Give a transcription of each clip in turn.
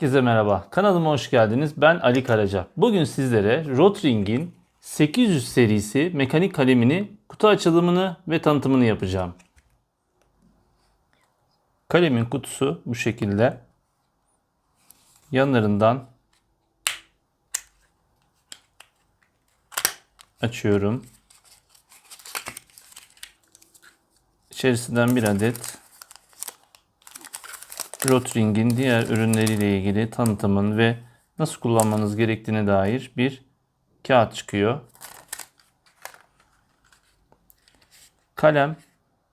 Herkese merhaba. Kanalıma hoş geldiniz. Ben Ali Karaca. Bugün sizlere Rotring'in 800 serisi mekanik kalemini kutu açılımını ve tanıtımını yapacağım. Kalemin kutusu bu şekilde. Yanlarından açıyorum. İçerisinden bir adet Rotring'in diğer ürünleriyle ilgili tanıtımın ve nasıl kullanmanız gerektiğine dair bir kağıt çıkıyor. Kalem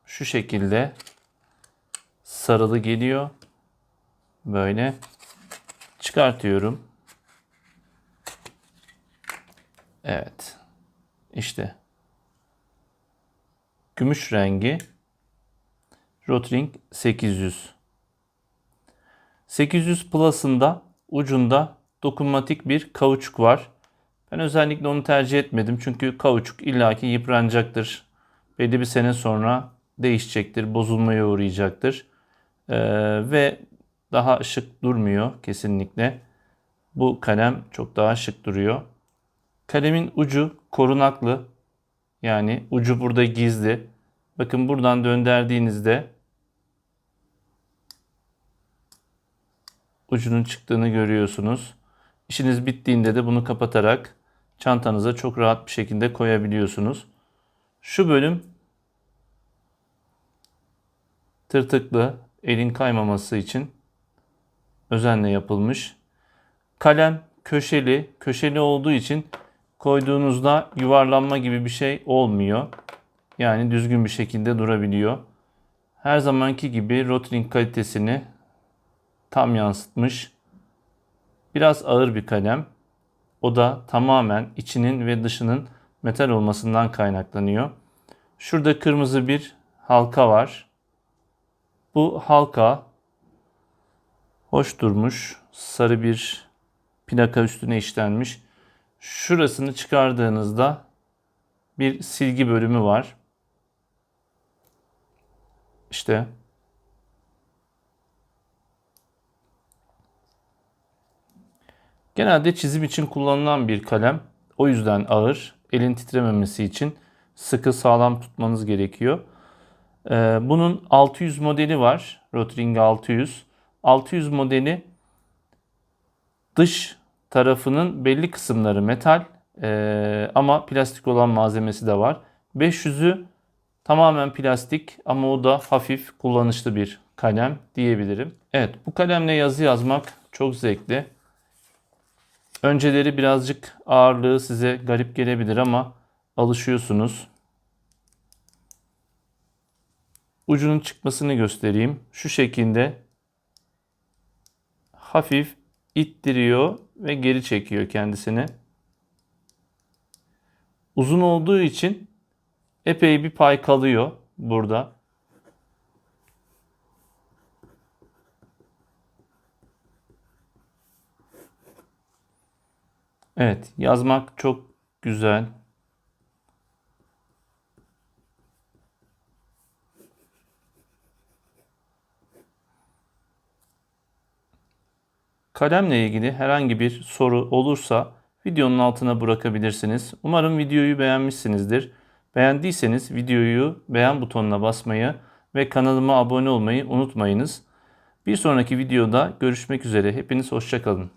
şu şekilde sarılı geliyor. Böyle çıkartıyorum. Evet. İşte gümüş rengi Rotring 800. 800 Plus'ında ucunda dokunmatik bir kauçuk var. Ben özellikle onu tercih etmedim çünkü kauçuk illaki yıpranacaktır. Belli bir sene sonra değişecektir, bozulmaya uğrayacaktır. Ee, ve daha şık durmuyor kesinlikle. Bu kalem çok daha şık duruyor. Kalemin ucu korunaklı. Yani ucu burada gizli. Bakın buradan döndürdüğünüzde ucunun çıktığını görüyorsunuz. İşiniz bittiğinde de bunu kapatarak çantanıza çok rahat bir şekilde koyabiliyorsunuz. Şu bölüm tırtıklı, elin kaymaması için özenle yapılmış. Kalem köşeli, köşeli olduğu için koyduğunuzda yuvarlanma gibi bir şey olmuyor. Yani düzgün bir şekilde durabiliyor. Her zamanki gibi Rotring kalitesini tam yansıtmış. Biraz ağır bir kalem. O da tamamen içinin ve dışının metal olmasından kaynaklanıyor. Şurada kırmızı bir halka var. Bu halka hoş durmuş. Sarı bir plaka üstüne işlenmiş. Şurasını çıkardığınızda bir silgi bölümü var. İşte Genelde çizim için kullanılan bir kalem. O yüzden ağır. Elin titrememesi için sıkı sağlam tutmanız gerekiyor. Ee, bunun 600 modeli var. Rotring 600. 600 modeli dış tarafının belli kısımları metal ee, ama plastik olan malzemesi de var. 500'ü tamamen plastik ama o da hafif kullanışlı bir kalem diyebilirim. Evet bu kalemle yazı yazmak çok zevkli. Önceleri birazcık ağırlığı size garip gelebilir ama alışıyorsunuz. Ucunun çıkmasını göstereyim. Şu şekilde hafif ittiriyor ve geri çekiyor kendisini. Uzun olduğu için epey bir pay kalıyor burada. Evet, yazmak çok güzel. Kalemle ilgili herhangi bir soru olursa videonun altına bırakabilirsiniz. Umarım videoyu beğenmişsinizdir. Beğendiyseniz videoyu beğen butonuna basmayı ve kanalıma abone olmayı unutmayınız. Bir sonraki videoda görüşmek üzere. Hepiniz hoşçakalın.